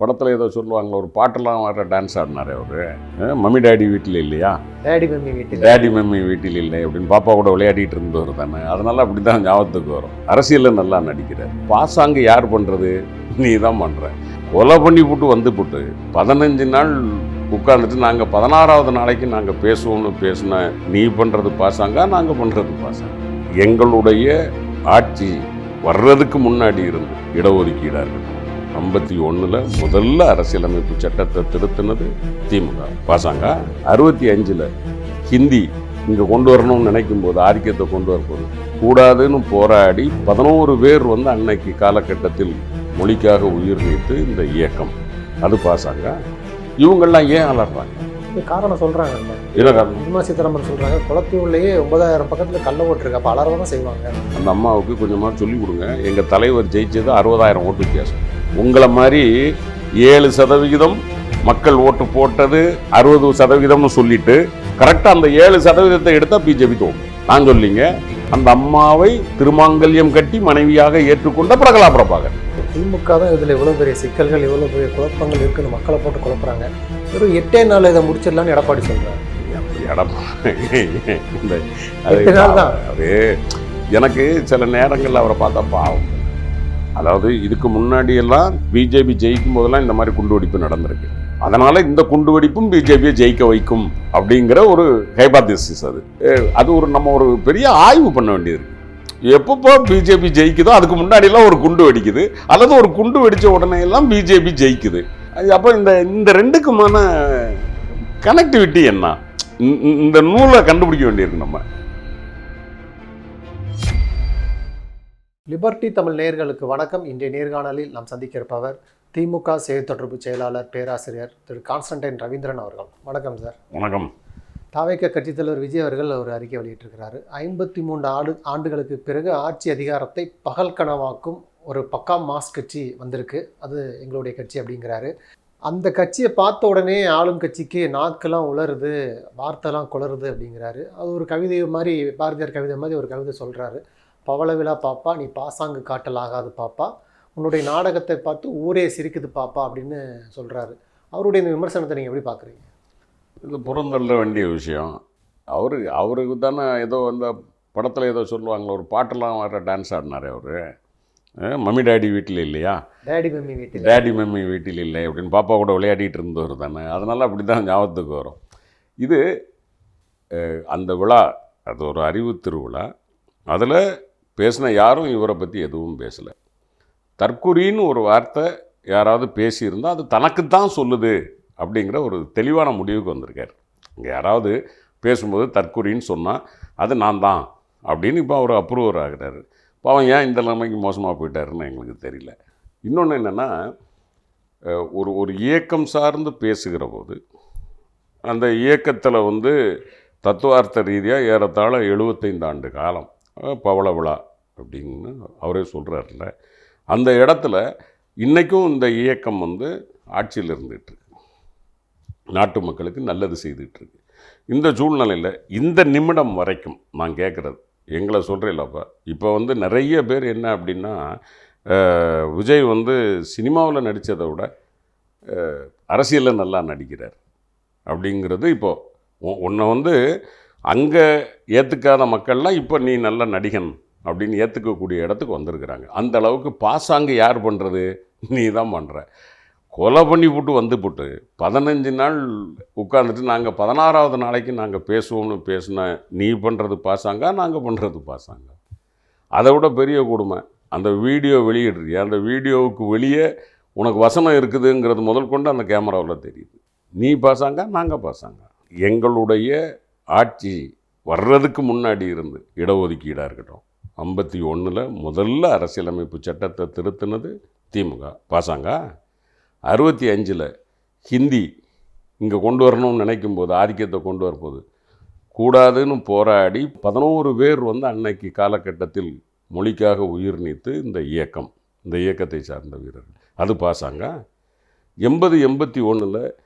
படத்தில் ஏதோ சொல்லுவாங்களே ஒரு பாட்டெல்லாம் வர டான்ஸ் ஆடினாரே அவரு. மம்மி டாடி வீட்டில் இல்லையா? டேடி மம்மி வீட்டில் டேடி மம்மி வீட்டில் இல்லை அப்படின்னு பாப்பா கூட விளையாடிட்டு இருந்தவர் தானே. அதனால அப்படி தான் ஞாபகத்துக்கு வரும். அரசியலில் நல்லா நடிக்கிறார். பாசாங்கு யார் பண்ணுறது நீ தான் பண்ணுற கொலை பண்ணி போட்டு வந்து போட்டு. பதினஞ்சு நாள் உட்காந்துட்டு நாங்கள் பதினாறாவது நாளைக்கு நாங்கள் பேசுவோம்னு பேசின நீ பண்ணுறது பாசாங்கா நாங்கள் பண்ணுறது பாசாங்க? எங்களுடைய ஆட்சி வர்றதுக்கு முன்னாடி இருந்து இடஒதுக்கீடாக இருக்கட்டும். ஐம்பத்தி ஒன்றில் முதல்ல அரசியலமைப்பு சட்டத்தை திருத்தினது திமுக. பாசாங்கா அறுபத்தி அஞ்சில் ஹிந்தி இங்கே கொண்டு வரணும்னு நினைக்கும் போது ஆதிக்கத்தை கொண்டு வரும்போது கூடாதுன்னு போராடி பதினோரு பேர் வந்து அன்னைக்கு காலகட்டத்தில் மொழிக்காக உயிர் நீத்து இந்த இயக்கம். அது பாசாங்க. இவங்கெல்லாம் ஏன் அலறாங்க? இது காரணம் சொல்கிறாங்க என்ன காரணம்? நிர்மலா சீதாராமன் சொல்கிறாங்க குளத்தூர்லேயே ஒன்பதாயிரம் பக்கத்தில் கள்ள ஓட்டு இருக்கு அப்போ அலறவை தான் செய்வாங்க. அந்த அம்மாவுக்கு கொஞ்சமாக சொல்லிக் கொடுங்க. எங்கள் தலைவர் ஜெயிச்சது அறுபதாயிரம் ஓட்டு வித்தியாசம். உங்களை மாதிரி ஏழு சதவிகிதம் மக்கள் ஓட்டு போட்டது அறுபது சதவிகிதம்னு சொல்லிட்டு கரெக்டாக அந்த ஏழு சதவீதத்தை எடுத்தால் பிஜேபி தோணும் நான் சொல்லிங்க அந்த அம்மாவை திருமாங்கல்யம் கட்டி மனைவியாக ஏற்றுக்கொண்ட பிரகலா பிரபாகர். திமுக தான் இதில் இவ்வளோ பெரிய சிக்கல்கள் இவ்வளோ பெரிய குழப்பங்கள் இருக்குன்னு மக்களை போட்டு குழப்புறாங்க. வெறும் எட்டே நாள் இதை முடிச்சிடலான்னு எடப்பாடி சொல்கிறார் எடப்பாடி எனக்கு சில நேரங்களில் அவரை பார்த்தா பாவம். அதாவது இதுக்கு முன்னாடி எல்லாம் பிஜேபி ஜெயிக்கும் போதெல்லாம் இந்த மாதிரி குண்டுவெடிப்பு நடந்திருக்கு. அதனால இந்த குண்டுவெடிப்பும் பிஜேபியை ஜெயிக்க வைக்கும் அப்படிங்கிற ஒரு ஹைபாதிசிஸ் அது. அது ஒரு நம்ம ஒரு பெரிய ஆய்வு பண்ண வேண்டியது எப்பப்போ பிஜேபி ஜெயிக்குதோ அதுக்கு முன்னாடியெல்லாம் ஒரு குண்டு வெடிக்குது. அல்லது ஒரு குண்டு வெடித்த உடனே எல்லாம் பிஜேபி ஜெயிக்குது. அது அப்போ இந்த இந்த ரெண்டுக்குமான கனெக்டிவிட்டி என்ன? இந்த- இந்த நூலை கண்டுபிடிக்க வேண்டியிருக்கு நம்ம. லிபர்டி தமிழ் நேயர்களுக்கு வணக்கம். இன்றைய நேர்காணலில் நாம் சந்திக்க இருப்பவர் திமுக செய்தி தொடர்பு செயலாளர் பேராசிரியர் திரு கான்ஸ்டன்டைன் ரவீந்திரன் அவர்கள். வணக்கம் சார். வணக்கம். தாவேக்க கட்சித் தலைவர் விஜய் அவர்கள் ஒரு அறிக்கை வெளியிட்டிருக்கிறாரு. ஐம்பத்தி மூன்று ஆண்டு ஆண்டுகளுக்கு பிறகு ஆட்சி அதிகாரத்தை பகல் கனவாக்கும் ஒரு பக்கா மாஸ் கட்சி வந்திருக்கு. அது எங்களுடைய கட்சி அப்படிங்கிறாரு. அந்த கட்சியை பார்த்த உடனே ஆளும் கட்சிக்கு நாக்கெல்லாம் உலருது வார்த்தைலாம் குளருது அப்படிங்கிறாரு. அது ஒரு கவிதை மாதிரி பாரதியார் கவிதை மாதிரி ஒரு கவிதை சொல்கிறாரு பவள விழா பாப்பா நீ பாசாங்கு காட்டல் ஆகாது பாப்பா. உன்னுடைய நாடகத்தை பார்த்து ஊரே சிரிக்குது பாப்பா அப்படின்னு சொல்கிறாரு அவருடைய இந்த விமர்சனத்தை நீங்கள் எப்படி பார்க்குறீங்க? இது புறந்தள்ள வேண்டிய விஷயம். அவரு அவருக்கு தானே ஏதோ அந்த படத்தில் ஏதோ சொல்லுவாங்களே ஒரு பாட்டெல்லாம் வர டான்ஸ் ஆடினாரே அவரு. மம்மி டாடி வீட்டில் இல்லையா? டேடி மம்மி வீட்டில் டேடி மம்மி வீட்டில் இல்லை அப்படின்னு பாப்பா கூட விளையாடிட்டு இருந்தவர் தானே. அதனால் அப்படி தான் ஞாபகத்துக்கு வரும். இது அந்த விழா அது ஒரு அறிவு திருவிழா. அதில் பேசின யாரும் இவரை பற்றி எதுவும் பேசலை. தற்குறின்னு ஒரு வார்த்தை யாராவது பேசியிருந்தால் அது தனக்கு தான் சொல்லுது அப்படிங்கிற ஒரு தெளிவான முடிவுக்கு வந்திருக்கார். இங்கே யாராவது பேசும்போது தற்குறின்னு சொன்னால் அது நான் தான் அப்படின்னு இப்போ அவர் அப்ரூவர் ஆகிறாரு. பாவம் ஏன் இந்த நிலைமைக்கு மோசமாக போயிட்டாருன்னு எங்களுக்கு தெரியல. இன்னொன்று என்னென்னா ஒரு ஒரு இயக்கம் சார்ந்து பேசுகிற போது அந்த இயக்கத்தில் வந்து தத்துவார்த்த ரீதியாக ஏறத்தாழ எழுபத்தைந்து ஆண்டு காலம் பவள விழா அப்படின்னு அவரே சொல்கிறாருல்ல அந்த இடத்துல இன்றைக்கும் இந்த இயக்கம் வந்து ஆட்சியில் இருந்துகிட்ருக்கு நாட்டு மக்களுக்கு நல்லது செய்துகிட்ருக்கு இந்த சூழ்நிலையில் இந்த நிமிடம் வரைக்கும் நான் கேட்குறது எங்களை சொல்கிறேன்லப்பா இப்போ வந்து நிறைய பேர் என்ன அப்படின்னா விஜய் வந்து சினிமாவில் நடித்ததை விட அரசியலில் நல்லா நடிக்கிறார் அப்படிங்கிறது இப்போது உன்னை வந்து அங்கே ஏற்றுக்காத மக்கள்லாம் இப்போ நீ நல்ல நடிகன் அப்படின்னு ஏற்றுக்கக்கூடிய இடத்துக்கு வந்திருக்கிறாங்க. அந்த அளவுக்கு பாசாங்கு யார் பண்ணுறது நீ தான் பண்ணுற கொலை பண்ணி போட்டு வந்து போட்டு பதினஞ்சு நாள் உட்காந்துட்டு நாங்கள் பதினாறாவது நாளைக்கு நாங்கள் பேசுவோம்னு பேசின நீ பண்ணுறது பாசாங்கா நாங்கள் பண்ணுறது பாசாங்க? அதை விட பெரிய கொடுமை. அந்த வீடியோ வெளியிடுறியா? அந்த வீடியோவுக்கு வெளியே உனக்கு வசனம் இருக்குதுங்கிறது முதல் கொண்டு அந்த கேமராவில் தெரியுது. நீ பாசாங்க நாங்கள் பாசாங்க? எங்களுடைய ஆட்சி வர்றதுக்கு முன்னாடி இருந்து இடஒதுக்கீடாக இருக்கட்டும். ஐம்பத்தி ஒன்றில் முதல்ல அரசியலமைப்பு சட்டத்தை திருத்தினது திமுக. பாசாங்க? அறுபத்தி அஞ்சில் ஹிந்தி இங்கே கொண்டு வரணும்னு நினைக்கும் போது ஆதிக்கத்தை கொண்டு வரும்போது கூடாதுன்னு போராடி பதினோரு பேர் வந்து அன்னைக்கு காலகட்டத்தில் மொழிக்காக உயிர் நீத்து இந்த இயக்கம் இந்த இயக்கத்தை சார்ந்த வீரர்கள். அது பாசாங்க? எண்பது எண்பத்தி ஒன்றில்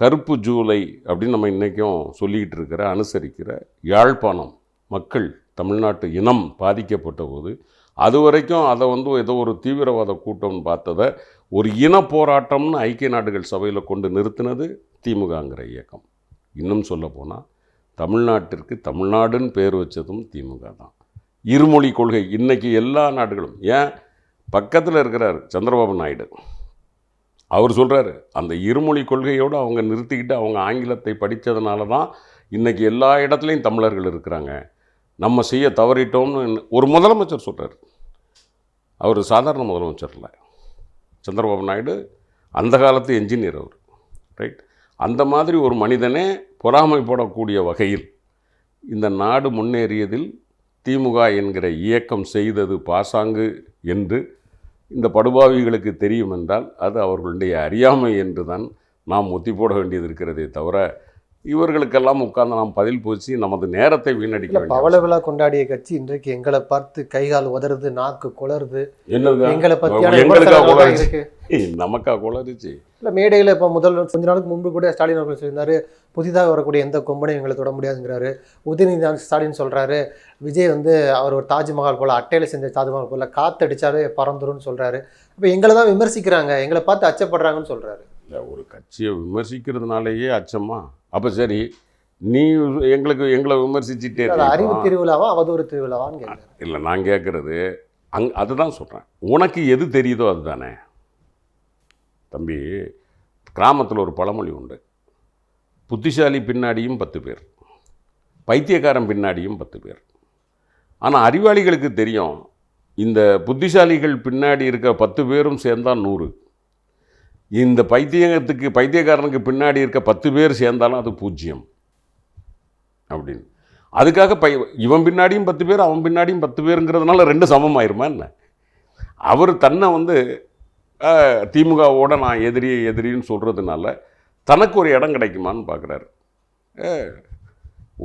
கருப்பு ஜூலை அப்படின்னு நம்ம இன்றைக்கும் சொல்லிக்கிட்டு இருக்கிற அனுசரிக்கிற யாழ்ப்பாணம் மக்கள் தமிழ்நாட்டு இனம் பாதிக்கப்பட்ட போது அது வரைக்கும் அதை வந்து ஏதோ ஒரு தீவிரவாத கூட்டம்னு பார்த்ததை ஒரு இன போராட்டம்னு ஐக்கிய நாடுகள் சபையில் கொண்டு நிறுத்தினது திமுகங்கிற இயக்கம். இன்னும் சொல்லப்போனால் தமிழ்நாட்டிற்கு தமிழ்நாடுன்னு பேர் வச்சதும் திமுக தான். இருமொழி கொள்கை இன்றைக்கி எல்லா நாடுகளும் ஏன்? பக்கத்தில் இருக்கிறார் சந்திரபாபு நாயுடு. அவர் சொல்கிறாரு அந்த இருமொழி கொள்கையோடு அவங்க நிறுத்திக்கிட்டு அவங்க ஆங்கிலத்தை படித்ததுனால தான் இன்றைக்கி எல்லா இடத்துலையும் தமிழர்கள் இருக்கிறாங்க. நம்ம செய்ய தவறிட்டோம்னு ஒரு முதலமைச்சர் சொல்கிறார் அவர் சாதாரண முதலமைச்சர் இல்லை. சந்திரபாபு நாயுடு அந்த காலத்து என்ஜினியர் அவர் ரைட் அந்த மாதிரி ஒரு மனிதனே பொறாமைப்படக்கூடிய வகையில் இந்த நாடு முன்னேறியதில் திமுக என்கிற இயக்கம் செய்தது பாசாங்கு என்று இந்த படுபாவிகளுக்கு தெரியும் என்றால் அது அவர்களுடைய அறியாமை என்று தான் நாம் ஒத்தி போட வேண்டியது இருக்கிறதே தவிர இவர்களுக்கெல்லாம் உட்கார்ந்து நாம் பதில் பூசி நமது நேரத்தை வீணடிக்க பவள விழா கொண்டாடிய கட்சி இன்றைக்கு எங்களை பார்த்து கைகால் உதறுது நாக்கு குளருது எங்களை நமக்கா குளறுச்சு? இல்ல மேடையில இப்போ முதல் கொஞ்ச நாளுக்கு முன்பு கூட ஸ்டாலின் அவர்கள் சொல்லியிருந்தாரு புதிதாக வரக்கூடிய எந்த கொம்பனையும் எங்களை தொட முடியாதுங்கிறாரு. உதயநிதி ஸ்டாலின் சொல்றாரு. விஜய் வந்து அவர் ஒரு தாஜ்மஹால் போல அட்டையில செஞ்ச தாஜ்மஹால் போல காத்தடிச்சாவே பறந்துரும்னு சொல்றாரு. அப்ப எங்களை தான் விமர்சிக்கிறாங்க எங்களை பார்த்து அச்சப்படுறாங்கன்னு சொல்றாரு. இல்லை ஒரு கட்சியை விமர்சிக்கிறதுனாலேயே அச்சமா? அப்போ சரி நீ எங்களுக்கு எங்களை விமர்சிச்சுட்டே அறிவு? திருவிழாவா அவதூறு திருவிழாவான்னு இல்லை நான் கேட்குறது அங் அதுதான் சொல்கிறேன் உனக்கு எது தெரியுதோ அதுதானே? தம்பி கிராமத்தில் ஒரு பழமொழி உண்டு. புத்திசாலி பின்னாடியும் பத்து பேர் பைத்தியக்காரன் பின்னாடியும் பத்து பேர். ஆனால் அறிவாளிகளுக்கு தெரியும் இந்த புத்திசாலிகள் பின்னாடி இருக்க பத்து பேரும் சேர்ந்தா நூறு. இந்த பைத்தியத்துக்கு பைத்தியக்காரனுக்கு பின்னாடி இருக்க பத்து பேர் சேர்ந்தாலும் அது பூஜ்ஜியம் அப்படின்னு. அதுக்காக பை இவன் பின்னாடியும் பத்து பேர் அவன் பின்னாடியும் பத்து பேருங்கிறதுனால ரெண்டு சமம் ஆயிருமா என்ன? அவர் தன்னை வந்து திமுகவோட நான் எதிரி எதிரின்னு சொல்கிறதுனால தனக்கு ஒரு இடம் கிடைக்குமான்னு பார்க்குறாரு.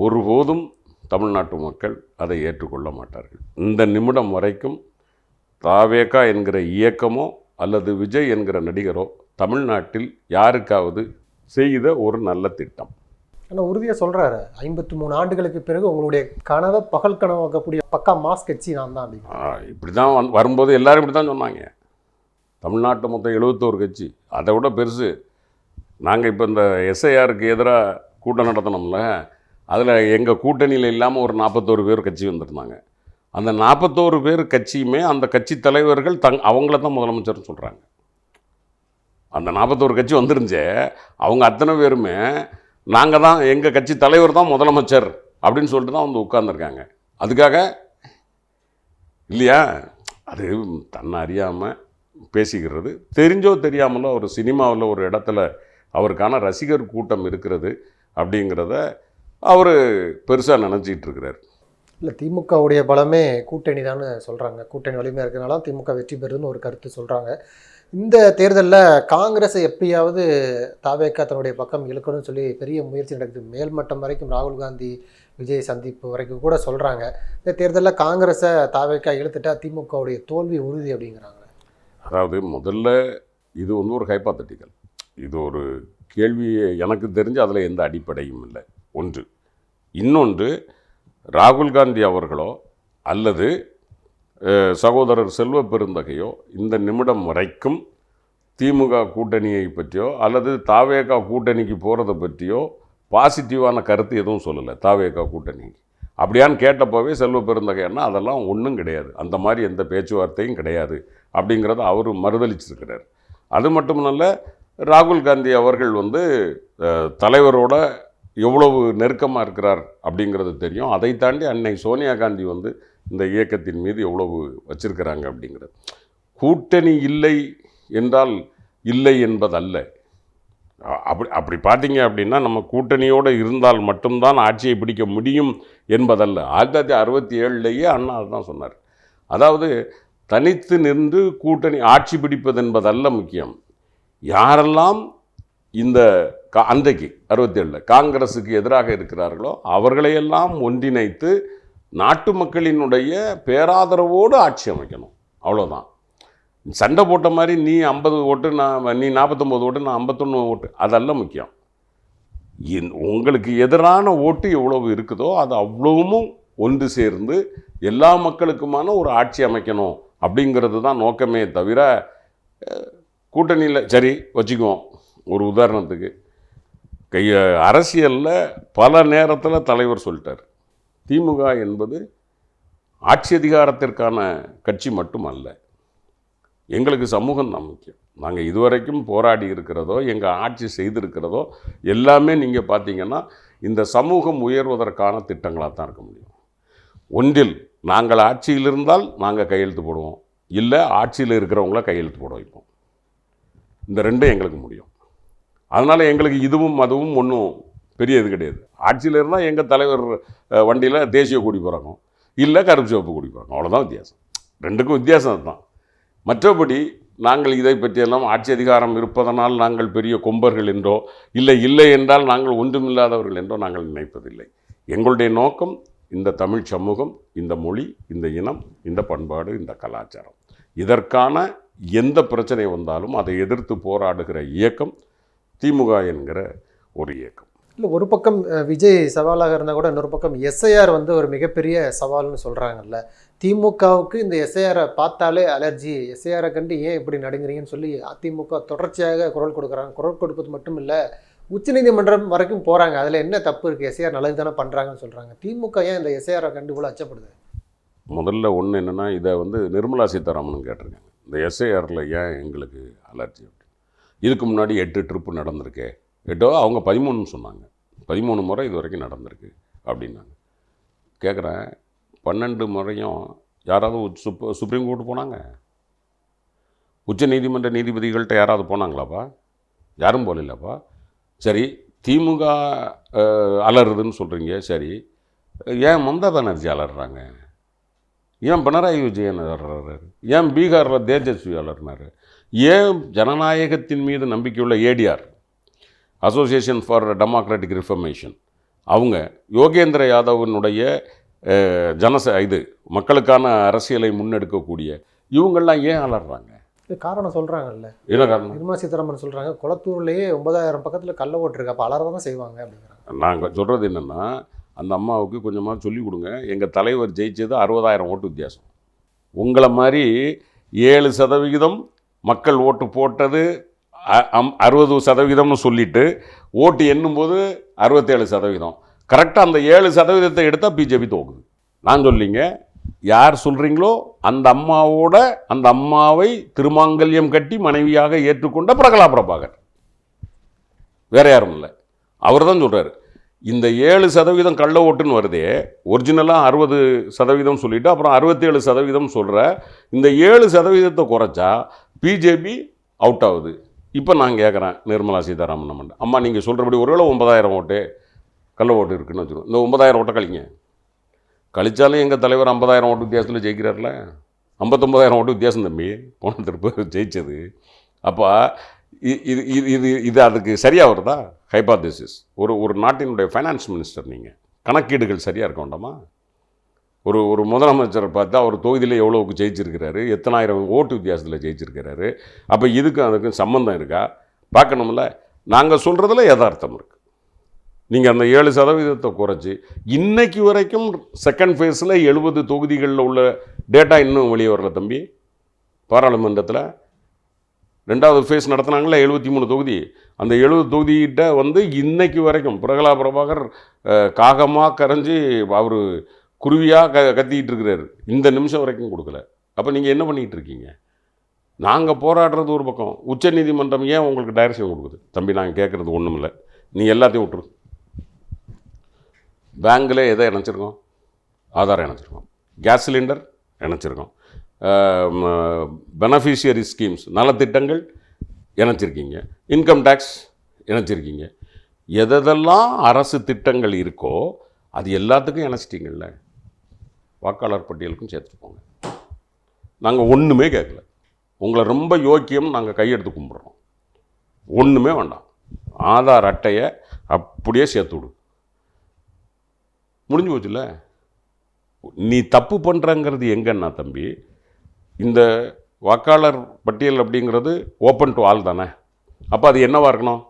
ஒருபோதும் தமிழ்நாட்டு மக்கள் அதை ஏற்றுக்கொள்ள மாட்டார்கள். இந்த நிமிடம் வரைக்கும் தாவேகா என்கிற இயக்கமோ அல்லது விஜய் என்கிற நடிகரோ தமிழ்நாட்டில் யாருக்காவது செய்த ஒரு நல்ல திட்டம்? ஆனா உறுதியா சொல்றாரு. ஐம்பத்தி மூணு ஆண்டுகளுக்கு பிறகு உங்களுடைய கனவை பகல் கனவாக்கக்கூடிய பக்கா மாஸ் கட்சி நான் தான் அப்படின்னு இப்படி தான் வந் வரும்போது எல்லாரும் இப்படி தான் சொன்னாங்க. தமிழ்நாட்டு மொத்தம் எழுபத்தோரு கட்சி. அதை விட பெருசு. நாங்கள் இப்போ இந்த எஸ்ஐஆருக்கு எதிராக கூட்டம் நடத்தினோம்ல அதில் எங்கள் கூட்டணியில் இல்லாமல் ஒரு நாற்பத்தோரு பேர் கட்சி வந்திருந்தாங்க. அந்த நாற்பத்தோரு பேர் கட்சியுமே அந்த கட்சி தலைவர்கள் தங் அவங்கள தான் முதலமைச்சர்னு சொல்கிறாங்க அந்த நாற்பத்தோரு கட்சி வந்துருந்துச்சு அவங்க அத்தனை பேருமே நாங்கள் தான் எங்கள் கட்சி தலைவர் தான் முதலமைச்சர் அப்படின்னு சொல்லிட்டு தான் வந்து உட்கார்ந்துருக்காங்க. அதுக்காக இல்லையா? அது தன்னை அறியாமல் பேசிக்கிறது. தெரிஞ்சோ தெரியாமலோ ஒரு சினிமாவில் ஒரு இடத்துல அவருக்கான ரசிகர் கூட்டம் இருக்கிறது அப்படிங்கிறத அவர் பெருசாக நினச்சிக்கிட்டு இருக்கிறார். இல்லை திமுகவுடைய பலமே கூட்டணி தான் சொல்கிறாங்க கூட்டணி வலிமையாக இருக்கிறனால திமுக வெற்றி பெறுதுன்னு ஒரு கருத்து சொல்கிறாங்க இந்த தேர்தலில் காங்கிரஸை எப்படியாவது தாவேக்கா தன்னுடைய பக்கம் இழுக்கணும்னு சொல்லி பெரிய முயற்சி நடக்குது. மேல்மட்டம் வரைக்கும் ராகுல் காந்தி விஜய் சந்திப்பு வரைக்கும் கூட சொல்கிறாங்க இந்த தேர்தலில் காங்கிரஸை தாவேக்கா இழுத்துட்டா திமுகவுடைய தோல்வி உறுதி அப்படிங்கிறாங்க. அதாவது முதல்ல இது வந்து ஒரு ஹைப்பாத்தட்டிக்கல் இது ஒரு கேள்வி எனக்கு தெரிஞ்சு அதில் எந்த அடிப்படையும் இல்லை. ஒன்று. இன்னொன்று ராகுல் காந்தி அவர்களோ அல்லது சகோதரர் செல்வ பெருந்தகையோ இந்த நிமிடம் வரைக்கும் திமுக கூட்டணியை பற்றியோ அல்லது தாவேகா கூட்டணிக்கு போகிறத பற்றியோ பாசிட்டிவான கருத்து எதுவும் சொல்லலை தாவேகா கூட்டணிக்கு. அப்படியான்னு கேட்டப்போவே செல்வ பெருந்தகைன்னா அதெல்லாம் ஒன்றும் கிடையாது. அந்த மாதிரி எந்த பேச்சுவார்த்தையும் கிடையாது அப்படிங்கிறத அவர் மறுதளிச்சிருக்கிறார் அது மட்டும் இல்ல ராகுல் காந்தி அவர்கள் வந்து தலைவரோட எவ்வளவு நெருக்கமாக இருக்கிறார் அப்படிங்கிறது தெரியும். அதை தாண்டி அன்னை சோனியா காந்தி வந்து இந்த இயக்கத்தின் மீது எவ்வளவு வச்சிருக்கிறாங்க அப்படிங்கிறது. கூட்டணி இல்லை என்றால் இல்லை என்பதல்ல. அப்படி அப்படி பார்த்தீங்க அப்படின்னா நம்ம கூட்டணியோடு இருந்தால் மட்டும்தான் ஆட்சியை பிடிக்க முடியும் என்பதல்ல. ஆயிரத்தி தொள்ளாயிரத்தி அறுபத்தி ஏழுலேயே அண்ணா அதுதான் சொன்னார். அதாவது தனித்து நின்று கூட்டணி ஆட்சி பிடிப்பது என்பதல்ல முக்கியம். யாரெல்லாம் இந்த கா அன்றைக்கு அறுபத்தேழில் காங்கிரஸுக்கு எதிராக இருக்கிறார்களோ அவர்களையெல்லாம் ஒன்றிணைத்து நாட்டு மக்களினுடைய பேராதரவோடு ஆட்சி அமைக்கணும். அவ்வளோதான் சண்டை போட்ட மாதிரி நீ ஐம்பது ஓட்டு நான் நீ நாற்பத்தொம்போது ஓட்டு நான் ஐம்பத்தொன்று ஓட்டு அதல்ல முக்கியம். என் உங்களுக்கு எதிரான ஓட்டு எவ்வளவு இருக்குதோ அது அவ்வளவும் ஒன்று சேர்ந்து எல்லா மக்களுக்குமான ஒரு ஆட்சி அமைக்கணும் அப்படிங்கிறது தான் நோக்கமே தவிர கூட்டணியில் சரி வச்சுக்குவோம் ஒரு உதாரணத்துக்கு. கைய அரசியலில் பல நேரத்தில் தலைவர் சொல்லிட்டார். திமுக என்பது ஆட்சி அதிகாரத்திற்கான கட்சி மட்டும் அல்ல எங்களுக்கு சமூகம் தான் முக்கியம். நாங்கள் இதுவரைக்கும் போராடி இருக்கிறதோ எங்கள் ஆட்சி செய்திருக்கிறதோ எல்லாமே நீங்கள் பார்த்தீங்கன்னா இந்த சமூகம் உயர்வதற்கான திட்டங்களாக தான் இருக்க முடியும். ஒன்றில் நாங்கள் ஆட்சியில் இருந்தால் நாங்கள் கையெழுத்து போடுவோம். இல்லை ஆட்சியில் இருக்கிறவங்கள கையெழுத்து போட வைப்போம். இந்த ரெண்டும் எங்களுக்கு முடியும். அதனால் எங்களுக்கு இதுவும் அதுவும் ஒன்றும் பெரிய இது கிடையாது. ஆட்சியில் இருந்தால் எங்கள் தலைவர் வண்டியில் தேசிய கொடி போகிறாங்க இல்லை கருப்பு சிவப்பு கொடி போகிறாங்க அவ்வளோதான் வித்தியாசம். ரெண்டுக்கும் வித்தியாசம் தான் மற்றபடி நாங்கள் இதை பற்றியெல்லாம் ஆட்சி அதிகாரம் இருப்பதனால் நாங்கள் பெரிய கொம்பர்கள் என்றோ இல்லை இல்லை என்றால் நாங்கள் ஒன்றுமில்லாதவர்கள் என்றோ நாங்கள் நினைப்பதில்லை. எங்களுடைய நோக்கம் இந்த தமிழ் சமூகம் இந்த மொழி இந்த இனம் இந்த பண்பாடு இந்த கலாச்சாரம். இதற்கான எந்த பிரச்சனை வந்தாலும் அதை எதிர்த்து போராடுகிற இயக்கம் திமுக என்கிற ஒரு இயக்கம். இல்லை ஒரு பக்கம் விஜய் சவாலாக இருந்தால் கூட இன்னொரு பக்கம் எஸ்ஐஆர் வந்து ஒரு மிகப்பெரிய சவால்னு சொல்கிறாங்கல்ல திமுகவுக்கு இந்த எஸ்ஐஆரை பார்த்தாலே அலர்ஜி. எஸ்ஐஆரை கண்டு ஏன் இப்படி நடுங்கிறீங்கன்னு சொல்லி அதிமுக தொடர்ச்சியாக குரல் கொடுக்குறாங்க. குரல் கொடுப்பது மட்டும் இல்லை உச்சநீதிமன்றம் வரைக்கும் போகிறாங்க அதில் என்ன தப்பு இருக்குது எஸ்ஐஆர் நல்லது தானே பண்ணுறாங்கன்னு சொல்கிறாங்க திமுக ஏன் இந்த எஸ்ஐஆரை கண்டு இவ்வளோ அச்சப்படுது? முதல்ல ஒன்று என்னென்னா இதை வந்து நிர்மலா சீதாராமன் கேட்டிருக்காங்க. இந்த எஸ்ஐஆரில் ஏன் எங்களுக்கு அலர்ஜி அப்படின்னு. இதுக்கு முன்னாடி எட்டு ட்ரிப்பு நடந்திருக்கேன் எட்டோ அவங்க பதிமூணுன்னு சொன்னாங்க. பதிமூணு முறை இது வரைக்கும் நடந்திருக்கு அப்படின்னாங்க. கேட்குறேன் பன்னெண்டு முறையும் யாராவது சுப் சுப்ரீம் கோர்ட் போனாங்க? உச்ச நீதிமன்ற நீதிபதிகள்கிட்ட யாராவது போனாங்களாப்பா? யாரும் போகலப்பா சரி திமுக அலறுதுன்னு சொல்கிறீங்க சரி. ஏன் மம்தா பானர்ஜி அலறுறாங்க ஏன் பினராயி விஜயன் அலறாரு ஏன் பீகாரில் தேஜஸ்வி அலறினார் ஏன் ஜனநாயகத்தின் மீது நம்பிக்கையுள்ள ADR association for democratic reformation அவங்க யோகேந்திர யாதவனுடைய ஜனச இது மக்களுக்கான அரசியலை முன்னெடுக்கக்கூடிய இவங்கெல்லாம் ஏன் அலறாங்க? இது காரணம் சொல்கிறாங்கல்ல என்ன காரணம்? நிர்மலா சீதாராமன் சொல்கிறாங்க குளத்தூர்லேயே ஒன்பதாயிரம் பக்கத்தில் கள்ள ஓட்டு இருக்கு அப்போ அலற தான் செய்வாங்க அப்படிங்கிறாங்க. நாங்கள் சொல்கிறது என்னென்னா அந்த அம்மாவுக்கு கொஞ்சமாக சொல்லிக் கொடுங்க எங்கள் தலைவர் ஜெயிச்சது அறுபதாயிரம் ஓட்டு வித்தியாசம். உங்களை மாதிரி ஏழு சதவிகிதம் மக்கள் ஓட்டு போட்டது அறுபது சதவிகிதம்னு சொல்லிட்டு ஓட்டு எண்ணும்போது அறுபத்தேழு சதவீதம். கரெக்டாக அந்த ஏழு சதவீதத்தை எடுத்தால் பிஜேபி தோக்குது. நான் சொல்லிங்க யார் சொல்கிறீங்களோ அந்த அம்மாவோட அந்த அம்மாவை திருமாங்கல்யம் கட்டி மனைவியாக ஏற்றுக்கொண்ட பிரகலா பிரபாகர். வேற யாரும் இல்லை. அவர் தான் சொல்கிறார் இந்த ஏழு சதவீதம் கள்ள ஓட்டுன்னு வருதே ஒரிஜினலாக அறுபது சதவீதம் சொல்லிவிட்டு அப்புறம் அறுபத்தேழு சதவீதம் சொல்கிற இந்த ஏழு சதவீதத்தை குறைச்சா பிஜேபி அவுட் ஆகுது. இப்போ நான் கேட்குறேன் நிர்மலா சீதாராமன் அம்மன். அம்மா நீங்கள் சொல்கிறபடி ஒருவேளை ஒன்பதாயிரம் ஓட்டு கள்ள ஓட்டு இருக்குன்னு வச்சுருவோம் இந்த ஒன்பதாயிரம் ஓட்டை கழிங்க. கழிச்சாலும் எங்கள் தலைவர் ஐம்பதாயிரம் ஓட்டு வித்தியாசத்தில் ஜெயிக்கிறார்ல? ஐம்பத்தொம்பதாயிரம் ஓட்டு வித்தியாசம் தம்பி. போன திருப்ப ஜெயிச்சது. அப்போ இது இது இது இது அதுக்கு சரியாக வருதா? ஹைபாதிசிஸ் ஒரு ஒரு நாட்டினுடைய ஃபைனான்ஸ் மினிஸ்டர் நீங்கள் கணக்கீடுகள் சரியாக இருக்க வேண்டாமா? ஒரு ஒரு முதலமைச்சரை பார்த்தா அவர் தொகுதியில் எவ்வளோவுக்கு ஜெயிச்சிருக்கிறாரு எத்தனாயிரம் ஓட்டு வித்தியாசத்தில் ஜெயிச்சிருக்கிறாரு அப்போ இதுக்கும் அதுக்கும் சம்மந்தம் இருக்கா? பார்க்கணும்ல. நாங்கள் சொல்கிறதுல யதார்த்தம் இருக்குது நீங்கள் அந்த ஏழு சதவீதத்தை குறைச்சி இன்னைக்கு வரைக்கும் செகண்ட் ஃபேஸில் எழுபது தொகுதிகளில் உள்ள டேட்டா இன்னும் வெளியே வரல தம்பி. பாராளுமன்றத்தில் ரெண்டாவது ஃபேஸ் நடத்துனாங்களே எழுபத்தி மூணு தொகுதி. அந்த எழுபது தொகுதிகிட்ட வந்து இன்னைக்கு வரைக்கும் பிரகலா பிரபாகர் காகமாக கரைஞ்சி அவர் குருவியாக க கத்திக்கிட்டு இருக்கிறாரு இந்த நிமிஷம் வரைக்கும் கொடுக்கல. அப்போ நீங்கள் என்ன பண்ணிகிட்டு இருக்கீங்க நாங்கள் போராடுறது ஒரு பக்கம். உச்சநீதிமன்றம் ஏன் உங்களுக்கு டைரக்ஷன் கொடுக்குது? தம்பி நாங்கள் கேட்குறது ஒன்றும் இல்லை நீ எல்லாத்தையும் விட்டுரு. பேங்கில் எதை இணைச்சிருக்கோம்? ஆதாரம் இணைச்சிருக்கோம். கேஸ் சிலிண்டர் இணைச்சிருக்கோம். பெனஃபிஷியரி ஸ்கீம்ஸ் நலத்திட்டங்கள் இணைச்சிருக்கீங்க. Income tax இணைச்சிருக்கீங்க. எதெல்லாம் அரசு திட்டங்கள் இருக்கோ அது எல்லாத்துக்கும் இணைச்சிட்டிங்கள்ல வாக்காளர் பட்டியலுக்கும் சேர்த்துக்கோங்க நாங்கள் ஒன்றுமே கேட்கல. உங்களை ரொம்ப யோக்கியம் நாங்கள் கையெடுத்து கும்பிட்றோம். ஒன்றுமே வேண்டாம். ஆதார் அட்டையை அப்படியே சேர்த்து விடு. முடிஞ்சு போச்சுல்ல? நீ தப்பு பண்ணுறங்கிறது எங்கன்னா தம்பி இந்த வாக்காளர் பட்டியல் அப்படிங்கிறது ஓப்பன் டு ஆல் தானே? அப்போ அது என்னவாக இருக்கணும்?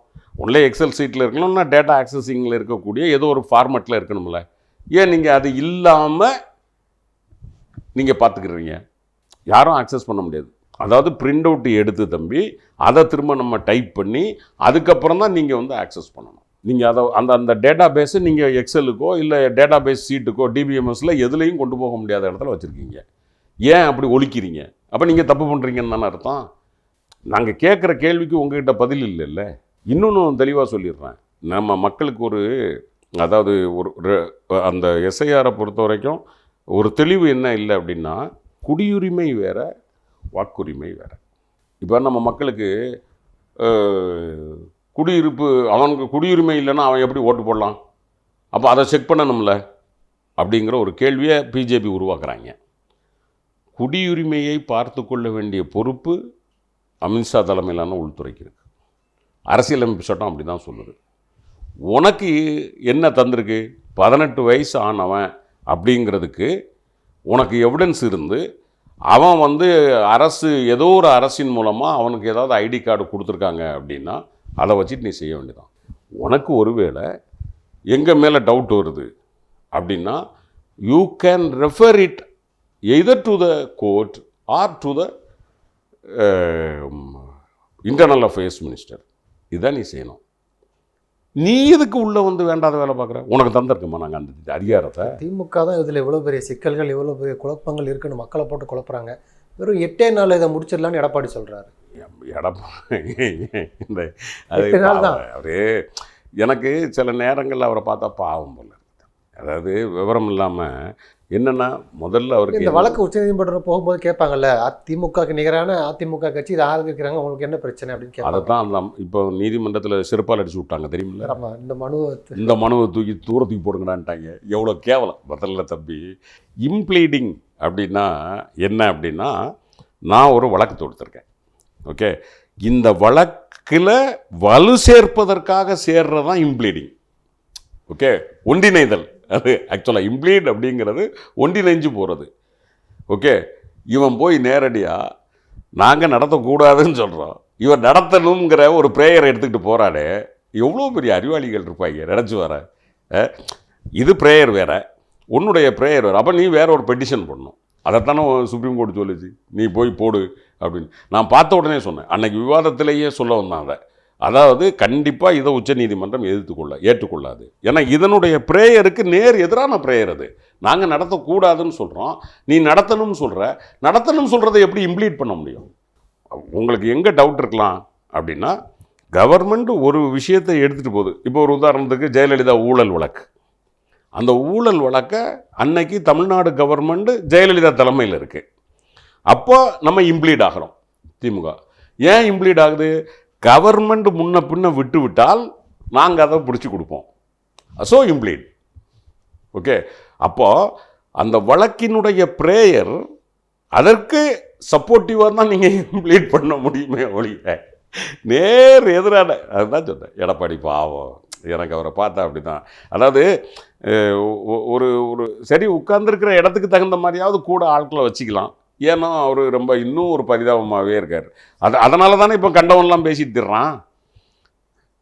உள்ளே எக்ஸல் சீட்டில் இருக்கணும்னா டேட்டா ஆக்சஸிங்கில் இருக்கக்கூடிய ஏதோ ஒரு ஃபார்மெட்டில் இருக்கணும்ல. ஏன் நீங்கள் அது இல்லாமல் நீங்கள் பார்த்துக்கிறீங்க. யாரும் அக்சஸ் பண்ண முடியாது. அதாவது பிரிண்ட் அவுட் எடுத்து தம்பி அதை திரும்ப நம்ம டைப் பண்ணி அதுக்கப்புறம் தான் நீங்கள் வந்து ஆக்சஸ் பண்ணணும். நீங்கள் அதை அந்த அந்த டேட்டா பேஸை நீங்கள் எக்ஸலுக்கோ இல்லை டேட்டா பேஸ் சீட்டுக்கோ டிபிஎம்எஸில் எதுலேயும் கொண்டு போக முடியாத இடத்துல வச்சுருக்கீங்க. ஏன் அப்படி ஒழிக்கிறீங்க? அப்போ நீங்கள் தப்பு பண்ணுறீங்கன்னு தானே அர்த்தம். நாங்கள் கேட்குற கேள்விக்கு உங்ககிட்ட பதில் இல்லைல்ல. இன்னொன்று தெளிவாக சொல்லிடுறேன். நம்ம மக்களுக்கு ஒரு அதாவது ஒரு அந்த எஸ்ஐஆரை பொறுத்த வரைக்கும் ஒரு தெளிவு என்ன இல்லை அப்படின்னா குடியுரிமை வேறு வாக்குரிமை வேறு. இப்போ நம்ம மக்களுக்கு குடியிருப்பு அவனுக்கு குடியுரிமை இல்லைன்னா அவன் எப்படி ஓட்டு போடலாம்? அப்போ அதை செக் பண்ணணும்ல? அப்படிங்கிற ஒரு கேள்வியை பிஜேபி உருவாக்குறாங்க. குடியுரிமையை பார்த்து கொள்ள வேண்டிய பொறுப்பு அமித்ஷா தலைமையிலான உள்துறைக்கு இருக்கு. அரசியலமைப்பு சட்டம் அப்படி தான் சொல்லுது. உனக்கு என்ன தந்திருக்கு? பதினெட்டு வயசு ஆனவன் அப்படிங்கிறதுக்கு உனக்கு எவிடன்ஸ் இருந்து அவன் வந்து அரசு ஏதோ ஒரு அரசின் மூலமாக அவனுக்கு ஏதாவது ஐடி கார்டு கொடுத்துருக்காங்க அப்படின்னா அதை வச்சுட்டு நீ செய்ய வேண்டியதான் உனக்கு ஒருவேளை எங்கள் மேலே டவுட் வருது அப்படின்னா you can refer it either to the court or to the internal affairs minister இதுதான் நீ செய்யணும். நீ எதுக்கு உள்ளே வந்து வேண்டாத வேலை பார்க்குற? உனக்கு தந்திருக்கோமா நாங்கள் அந்த அதிகாரத்தை? திமுக தான் இதில் இவ்வளோ பெரிய சிக்கல்கள் இவ்வளோ பெரிய குழப்பங்கள் இருக்குன்னு மக்களை போட்டு குழப்புறாங்க. வெறும் எட்டே நாள் இதை முடிச்சிடலான்னு எடப்பாடி சொல்கிறாரு எடப்பா இந்த அது தான். அவரு எனக்கு சில நேரங்களில் அவரை பார்த்தா பாவம் போல. அதாவது விவரம் இல்லாமல் என்னென்னா முதல்ல அவருக்கு இந்த வழக்கு உச்சநீதிமன்றம் போகும்போது கேட்பாங்கல்ல அதிமுகக்கு நிகரான அதிமுக கட்சி இதை ஆதரிக்கிறாங்க உங்களுக்கு என்ன பிரச்சனை அப்படின்னு அதை கேட்பாங்க. தான் அந்த இப்போ நீதிமன்றத்தில் செருப்பால் அடிச்சு விட்டாங்க தெரியுமில்ல? ஆமா இந்த மனுவை இந்த மனுவை தூக்கி தூரத்துக்கு போடுங்கடான்ட்டாங்க. எவ்வளோ கேவலம் முதல்ல தம்பி. இம்ப்ளீடிங் அப்படின்னா என்ன அப்படின்னா நான் ஒரு வழக்கு தொடுத்திருக்கேன். ஓகே? இந்த வழக்கில் வலு சேர்ப்பதற்காக சேர்றது தான் இம்ப்ளீடிங் ஓகே? ஒன்றிணைதல். அது ஆக்சுவலாக இம்ப்ளீட் அப்படிங்கிறது ஒன்றிணைஞ்சு போகிறது ஓகே இவன் போய் நேரடியாக நாங்கள் நடத்தக்கூடாதுன்னு சொல்கிறோம் இவன் நடத்தணுங்கிற ஒரு ப்ரேயரை எடுத்துக்கிட்டு போகிறாடே எவ்வளோ பெரிய அறிவாளிகள் இருப்பாங்க நினச்சி வர இது ப்ரேயர் வேற. உன்னுடைய ப்ரேயர் வேறு. அப்போ நீ வேற ஒரு பெட்டிஷன் பண்ணும் அதைத்தானே சுப்ரீம் கோர்ட் சொல்லுச்சு. நீ போய் போடு. அப்படின்னு. நான் பார்த்த உடனே சொன்னேன். அன்னைக்கு விவாதத்திலேயே சொல்ல வந்தான் அதை அதாவது கண்டிப்பாக இதை உச்சநீதிமன்றம் எதிர்த்துக்கொள்ள ஏற்றுக்கொள்ளாது. ஏன்னா இதனுடைய ப்ரேயருக்கு நேர் எதிரான ப்ரேயர் அது. நாங்கள் நடத்தக்கூடாதுன்னு சொல்கிறோம் நீ நடத்தணும்னு சொல்கிற நடத்தணும்னு சொல்கிறத எப்படி இம்ப்ளீட் பண்ண முடியும்? உங்களுக்கு எங்கே டவுட் இருக்கலாம்? அப்படின்னா கவர்மெண்ட் ஒரு விஷயத்தை எடுத்துகிட்டு போகுது. இப்போ ஒரு உதாரணத்துக்கு ஜெயலலிதா ஊழல் வழக்கு. அந்த ஊழல் வழக்கை அன்னைக்கு தமிழ்நாடு கவர்மெண்ட்டு ஜெயலலிதா தலைமையில் இருக்குது அப்போ நம்ம இம்ப்ளீட் ஆகிறோம் திமுக. ஏன் இம்ப்ளீட் ஆகுது? கவர்மெண்ட் முன்ன பின்ன விட்டு விட்டால் நாங்கள் அதை பிடிச்சி கொடுப்போம். ஸோ இம்ப்ளீட் ஓகே அப்போது அந்த வழக்கினுடைய ப்ரேயர் அதற்கு சப்போர்ட்டிவாக தான் நீங்கள் இம்ப்ளீட் பண்ண முடியுமே ஒழிய. நேர் எதிரான அதுதான் சொன்னேன் எடப்பாடி பாவம் எனக்கு அவரை பார்த்தா அப்படி தான் அதாவது ஒரு ஒரு சரி உட்கார்ந்துருக்கிற இடத்துக்கு தகுந்த மாதிரியாவது கூட ஆட்களை வச்சுக்கலாம். ஏன்னா அவர் ரொம்ப இன்னும் ஒரு பரிதாபமாகவே இருக்கார். அது அதனால தானே இப்போ கண்டவன்லாம் பேசிட்டு திடுறான்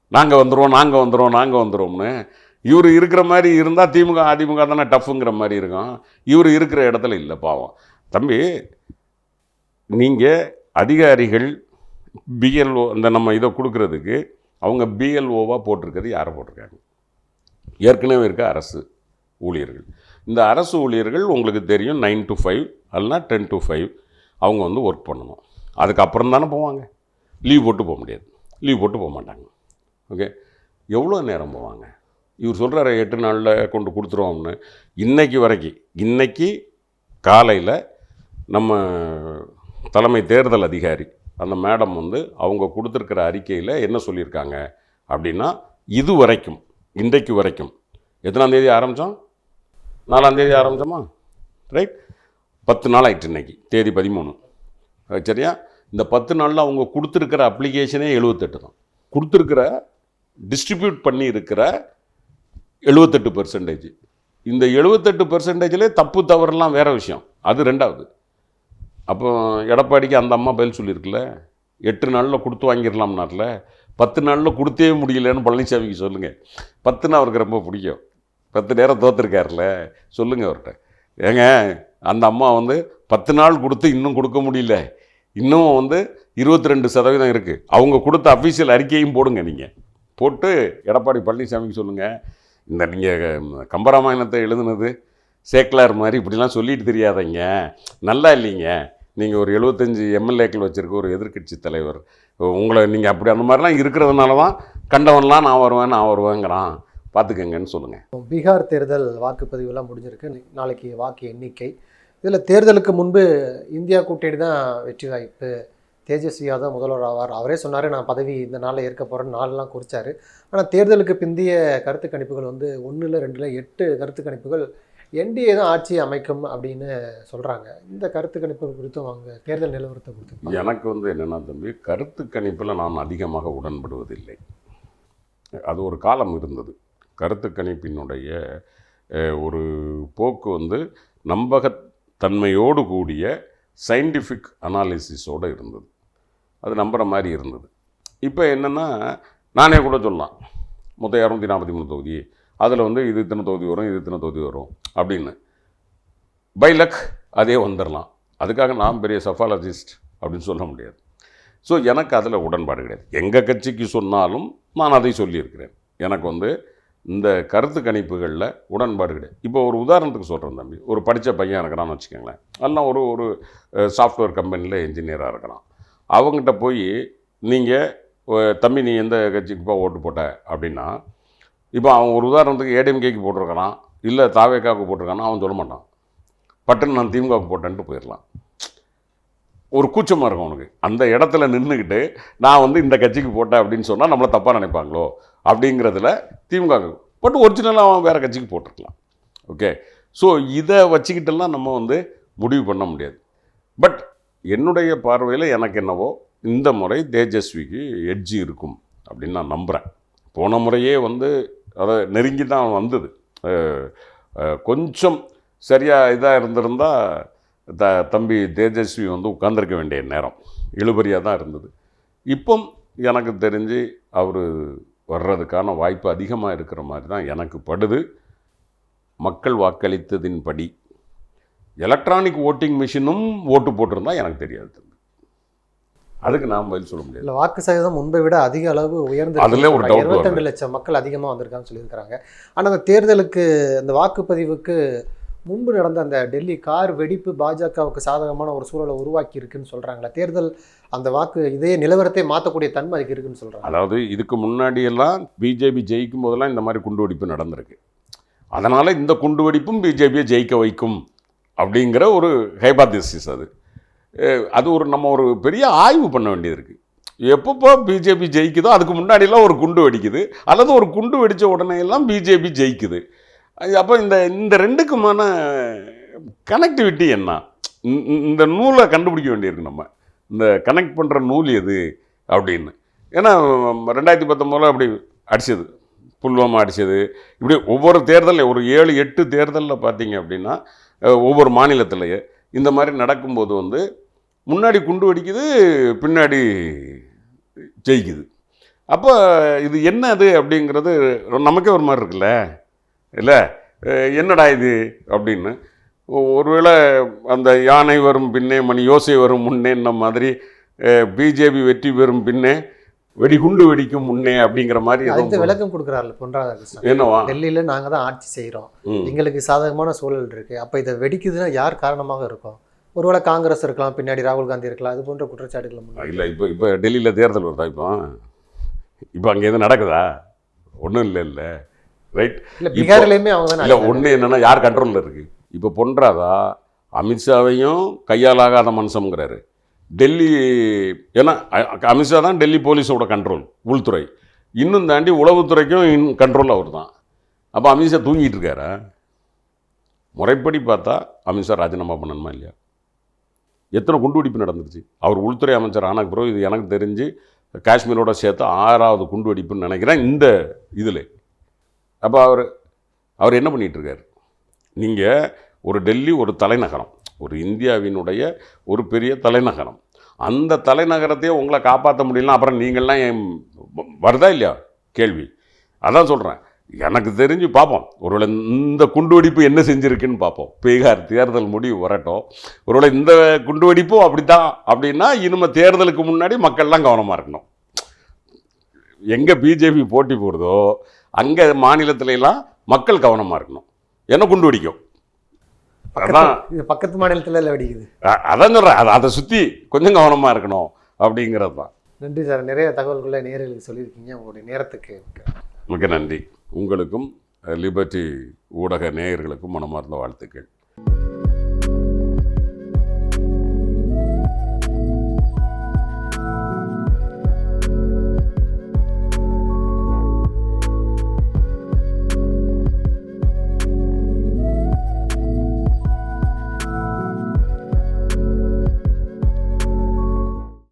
நாங்கள் வந்துடுவோம் நாங்கள் வந்துடுவோம் நாங்கள் வந்துடுவோம்னு இவர் இருக்கிற மாதிரி இருந்தால் திமுக அதிமுக தானே டஃப்புங்கிற மாதிரி இருக்கும். இவர் இருக்கிற இடத்துல இல்லை பாவம். தம்பி நீங்கள் அதிகாரிகள் பிஎல்ஓ இந்த நம்ம இதை கொடுக்கறதுக்கு அவங்க பிஎல்ஓவாக போட்டிருக்கிறது யாரை போட்டிருக்காங்க? ஏற்கனவே இருக்க அரசு ஊழியர்கள். இந்த அரசு ஊழியர்கள் உங்களுக்கு தெரியும் நைன் டு ஃபைவ் அல்லனா டென் டு ஃபைவ் அவங்க வந்து ஒர்க் பண்ணணும். அதுக்கப்புறம் தானே போவாங்க. லீவ் போட்டு போக முடியாது. லீவ் போட்டு போக மாட்டாங்க. ஓகே எவ்வளோ நேரம் போவாங்க? இவர் சொல்கிறாரு எட்டு நாளில் கொண்டு கொடுத்துருவோம்னு இன்றைக்கி வரைக்கும் இன்றைக்கி காலையில் நம்ம தலைமை தேர்தல் அதிகாரி அந்த மேடம் வந்து அவங்க கொடுத்துருக்கிற அறிக்கையில் என்ன சொல்லியிருக்காங்க அப்படின்னா இது வரைக்கும் இன்றைக்கு வரைக்கும். எத்தனாம் தேதி ஆரம்பித்தோம் நாலாம் தேதி ஆரம்பித்தோமா ரைட் பத்து நாள் ஆகிட்டு இன்னைக்கு தேதி பதிமூணு. சரியா? இந்த பத்து நாளில் அவங்க கொடுத்துருக்கிற அப்ளிகேஷனே எழுபத்தெட்டு தான். கொடுத்துருக்கிற டிஸ்ட்ரிபியூட் பண்ணி இருக்கிற எழுபத்தெட்டு பெர்சன்டேஜ் இந்த எழுபத்தெட்டு பெர்சன்டேஜ்லேயே தப்பு தவறுலாம் வேறு விஷயம். அது ரெண்டாவது. அப்போ எடப்பாடிக்கு அந்த அம்மா பதில் சொல்லியிருக்குல்ல எட்டு நாளில் கொடுத்து வாங்கிடலாம்னார்ல பத்து நாளில் கொடுத்தே முடியலன்னு பழனிசாமிக்கு சொல்லுங்கள் பத்துன்னு அவருக்கு ரொம்ப பிடிக்கும். பத்து நேரம் தோத்துருக்காருல்ல. சொல்லுங்கள் அவர்கிட்ட. ஏங்க அந்த அம்மா வந்து பத்து நாள் கொடுத்து இன்னும் கொடுக்க முடியல. இன்னும் வந்து இருபத்தி ரெண்டு சதவீதம் இருக்குது அவங்க கொடுத்த அஃபீஷியல் அறிக்கையும் போடுங்க நீங்கள் போட்டு எடப்பாடி பழனிசாமிக்கு சொல்லுங்கள் இந்த நீங்கள் கம்பராமாயணத்தை எழுதுனது சேக்கலார் மாதிரி இப்படிலாம் சொல்லிட்டு தெரியாதீங்க. நல்லா இல்லைங்க. நீங்கள் ஒரு எழுபத்தஞ்சி எம்எல்ஏக்கள் வச்சுருக்க ஒரு எதிர்க்கட்சி தலைவர். உங்களை நீங்கள் அப்படி அந்த மாதிரிலாம் இருக்கிறதுனால தான் கண்டவன்லாம் நான் வருவேன் நான் வருவேங்கிறான். பார்த்துக்கங்கன்னு சொல்லுங்கள் பீகார் தேர்தல் வாக்குப்பதிவுலாம் முடிஞ்சிருக்கு. நாளைக்கு வாக்கு எண்ணிக்கை. இதில் தேர்தலுக்கு முன்பு இந்தியா கூட்டணி தான் வெற்றி வாய்ப்பு. தேஜஸ்வி யாதவ் முதல்வர் ஆவார். அவரே சொன்னார் நான் பதவி இந்த நாளில் ஏற்க போகிறேன்னு நாளெலாம் குறிச்சாரு. ஆனால் தேர்தலுக்கு பிந்தைய கருத்து கணிப்புகள் வந்து ஒன்றில் ரெண்டில் எட்டு கருத்து கணிப்புகள் என்டிஏ தான் ஆட்சி அமைக்கும் அப்படின்னு சொல்கிறாங்க இந்த கருத்து கணிப்புகள் குறித்தும் அவங்க தேர்தல் நிலவரத்தை குறித்து எனக்கு வந்து என்னென்னா தம்பி கருத்து கணிப்பில் நான் அதிகமாக உடன்படுவதில்லை. அது ஒரு காலம் இருந்தது. கருத்து கணிப்பினுடைய ஒரு போக்கு வந்து நம்பகத்தன்மையோடு கூடிய சயின்டிஃபிக் அனாலிசிஸோடு இருந்தது. அது நம்புகிற மாதிரி இருந்தது. இப்போ என்னென்னா நானே கூட சொல்லலாம். மொத்தம் இரநூத்தி நாற்பத்தி மூணு தொகுதி அதில் வந்து இது இத்தனை தொகுதி வரும் இது இத்தனை தொகுதி வரும் அப்படின்னு. பை லக் அதே வந்துடலாம் அதுக்காக நான் பெரிய சஃபாலஜிஸ்ட் அப்படின்னு சொல்ல முடியாது. ஸோ எனக்கு அதில் உடன்பாடு கிடையாது. எங்கள் கட்சிக்கு சொன்னாலும் நான் அதை சொல்லியிருக்கிறேன். எனக்கு வந்து இந்த கருத்து கணிப்புகளில் உடன்பாடு கிடையாது இப்போ ஒரு உதாரணத்துக்கு சொல்கிறேன் தம்பி. ஒரு படித்த பையன் இருக்கிறான்னு வச்சுக்கோங்களேன். எல்லாம் ஒரு ஒரு சாஃப்ட்வேர் கம்பெனியில் இன்ஜினியராக இருக்கிறான் அவங்ககிட்ட போய் நீங்கள் தம்பி நீ எந்த கட்சிக்கு போ ஓட்டு போட்ட? அப்படின்னா இப்போ அவன் ஒரு உதாரணத்துக்கு ஏடிஎம்கேக்கு போட்டிருக்கிறான். இல்லை தாவேக்காவுக்கு போட்டிருக்கானா அவன் சொல்ல மாட்டான். பட்டன் நான் திமுகவுக்கு போட்டேன்ட்டு போயிடலாம். ஒரு கூச்சமாக இருக்கும் அவனுக்கு அந்த இடத்துல நின்றுக்கிட்டு நான் வந்து இந்த கட்சிக்கு போட்டேன் அப்படின்னு சொன்னால் நம்மளை தப்பாக நினைப்பாங்களோ அப்படிங்கிறதுல திமுக பட் ஒரிஜினலாக அவன் வேறு கட்சிக்கு போட்டிருக்கலாம். ஓகே ஸோ இதை வச்சுக்கிட்டெல்லாம் நம்ம வந்து முடிவு பண்ண முடியாது. பட் என்னுடைய பார்வையில் எனக்கு என்னவோ இந்த முறை தேஜஸ்விக்கு எட்ஜி இருக்கும் அப்படின்னு நான் நம்புகிறேன் போன முறையே வந்து அதை நெருங்கி தான் வந்தது. கொஞ்சம் சரியாக இதாக இருந்திருந்தால் த தம்பி தேஜஸ்வி வந்து உட்கார்ந்திருக்க வேண்டிய நேரம். இழுபறியாக தான் இருந்தது. இப்போ எனக்கு தெரிஞ்சு அவர் வர்றதுக்கான வாய்ப்பு அதிகமாக இருக்கிற மாதிரி தான் எனக்கு படுது. மக்கள் வாக்களித்ததின்படி எலக்ட்ரானிக் ஓட்டிங் மிஷினும் ஓட்டு போட்டிருந்தா எனக்கு தெரியாது அதுக்கு நான் பதில் சொல்ல முடியாது. இல்லை வாக்கு சதவீதம் முன்பை விட அதிக அளவு உயர்ந்து அதுல ஒரு இருபத்தெண்டு லட்சம் மக்கள் அதிகமாக வந்திருக்காங்கன்னு சொல்லியிருக்கிறாங்க. ஆனால் அந்த தேர்தலுக்கு அந்த வாக்குப்பதிவுக்கு முன்பு நடந்த அந்த டெல்லி கார் வெடிப்பு பாஜகவுக்கு சாதகமான ஒரு சூழலை உருவாக்கி இருக்குன்னு சொல்றாங்களா. தேர்தல் அந்த வாக்கு இதே நிலவரத்தை மாற்றக்கூடிய தன்மை அதுக்கு இருக்குன்னு சொல்கிறாங்க அதாவது இதுக்கு முன்னாடியெல்லாம் பிஜேபி ஜெயிக்கும் போதெல்லாம் இந்த மாதிரி குண்டு வெடிப்பு நடந்திருக்கு. அதனால் இந்த குண்டு வெடிப்பும் பிஜேபியை ஜெயிக்க வைக்கும் அப்படிங்கிற ஒரு ஹைபாதிசிஸ் அது. அது ஒரு நம்ம ஒரு பெரிய ஆய்வு பண்ண வேண்டியது இருக்குது எப்பப்போ பிஜேபி ஜெயிக்குதோ அதுக்கு முன்னாடியெல்லாம் ஒரு குண்டு வெடிக்குது. அல்லது ஒரு குண்டு வெடித்த உடனே எல்லாம் பிஜேபி ஜெயிக்குது. அப்போ இந்த இந்த ரெண்டுக்குமான கனெக்டிவிட்டி என்ன? இந்த- நூலை கண்டுபிடிக்க வேண்டியிருக்கு நம்ம. இந்த கனெக்ட் பண்ணுற நூல் எது அப்படின்னு. ஏன்னா ரெண்டாயிரத்தி பத்தொம்போதில் அப்படி அடிச்சது. புல்வாமா அடிச்சது. இப்படி ஒவ்வொரு தேர்தலில் ஒரு ஏழு எட்டு தேர்தலில் பார்த்தீங்க அப்படின்னா ஒவ்வொரு மாநிலத்திலேயே இந்த மாதிரி நடக்கும்போது வந்து முன்னாடி குண்டு வெடிக்குது பின்னாடி ஜெயிக்குது. அப்போ இது என்னது அப்படிங்கிறது நமக்கே ஒரு மாதிரி இருக்குல்ல? இல்லை என்னடா இது? அப்படின்னு. ஒருவேளை அந்த யானை வரும் பின்னே மணி யோசை வரும் முன்னேன்ன மாதிரி பிஜேபி வெற்றி பெறும் பின்னே வெடிகுண்டு வெடிக்கும் முன்னே அப்படிங்கிற மாதிரி எதுவும் விளக்கம் கொடுக்குறாருல பொன் ராதாகிருஷ்ணன். என்னவா? டெல்லியில நாங்க தான் ஆட்சி செய்றோம். ம். எங்களுக்கு சாதகமான சூழல் இருக்கு. அப்ப இதை வெடிக்குதுன்னா யார் காரணமாக இருக்கும்? ஒருவேளை காங்கிரஸ் இருக்கலாம் பின்னாடி ராகுல் காந்தி இருக்கலாம் அது போன்ற குற்றச்சாட்டுகளை. இல்லை இப்போ இப்போ டெல்லியில் தேர்தல் வருதா இப்போ? இப்போ அங்கே எதுவும் நடக்குதா? ஒன்றும் இல்லை இல்லை. ரைட் பீகார்லயுமே அவங்க இல்லை ஒன்று என்னென்னா யார் கண்ட்ரோலில் இருக்குது இப்போ பொன்றாதா அமித்ஷாவையும் கையாலாகாத மனுஷங்கிறாரு. டெல்லி ஏன்னா அமித்ஷா தான் டெல்லி போலீஸோட கண்ட்ரோல் உள்துறை. இன்னும் தாண்டி உளவுத்துறைக்கும் இன் கண்ட்ரோல் அவர் தான். அப்போ அமித்ஷா தூங்கிட்டு இருக்காரா? முறைப்படி பார்த்தா அமித்ஷா ராஜினாமா பண்ணணுமா இல்லையா? எத்தனை குண்டுவெடிப்பு நடந்துருச்சு? அவர் உள்துறை அமைச்சர் ஆன பிறகு இது எனக்கு தெரிஞ்சு காஷ்மீரோட சேர்த்து ஆறாவது குண்டுவெடிப்புன்னு நினைக்கிறேன் இந்த இதில். அப்போ அவர் அவர் என்ன பண்ணிகிட்ருக்கார் நீங்கள் ஒரு டெல்லி ஒரு தலைநகரம் ஒரு இந்தியாவினுடைய ஒரு பெரிய தலைநகரம். அந்த தலைநகரத்தையே உங்களை காப்பாற்ற முடியலனா அப்புறம் நீங்கள்லாம் வருதா இல்லையா? கேள்வி. அதான் சொல்கிறேன் எனக்கு தெரிஞ்சு பார்ப்போம் ஒருவேளை இந்த குண்டுவெடிப்பு என்ன செஞ்சுருக்குன்னு பார்ப்போம் பீகார் தேர்தல் முடிவு வரட்டும். ஒருவேளை இந்த குண்டுவெடிப்பும் அப்படித்தான் அப்படின்னா இனிமேல் தேர்தலுக்கு முன்னாடி மக்கள்லாம் கவனமாக இருக்கணும். எங்கே பிஜேபி போட்டி போடுதோ அங்கே மாநிலத்துல எல்லாம் மக்கள் கவனமாக இருக்கணும். என்ன குண்டு வெடிக்கும்? அதான் இது பக்கத்து மாநிலத்தில் இல்லை வெடிக்குது. அதான் சொல்கிறேன் அதை அதை சுற்றி கொஞ்சம் கவனமாக இருக்கணும் அப்படிங்கிறது தான். நன்றி சார். நிறைய தகவல்களை நேயர்களுக்கு சொல்லியிருக்கீங்க. உங்களுடைய நேரத்துக்கு மிக்க நன்றி. உங்களுக்கும் லிபர்ட்டி ஊடக நேயர்களுக்கும் மனமார்ந்த வாழ்த்துக்கள்.